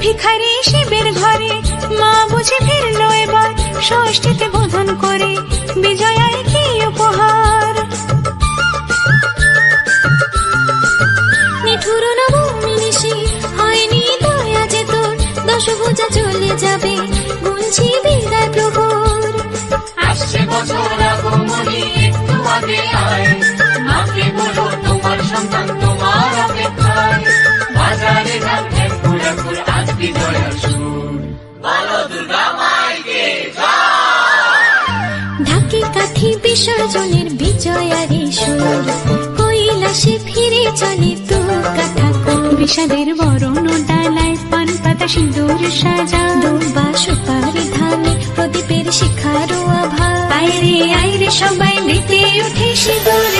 ভিখারি শিবের ঘরে, মা বুঝে ফিরলো এবার, ষষ্ঠীতে বোধন করে, বিজয়ায় কি উপহার? নিঠুর নবমী নিশি, হয়নি দয়া যে চলে যাবে বিদায় আসছে বছর একটু আগে আয়। কাঠি বিসর্জনের বিজয়ারে সুর কৈলাসে ফিরে চলে দুর্গা ঠাকুর বিষাদের বরণ ডালায় পান পাতা সিঁদুর সাজা। দুবা সুপারি ধানে প্রদীপের শিখারো আভা। আইরে আইরে সবাই মেতে উঠে সিঁদুর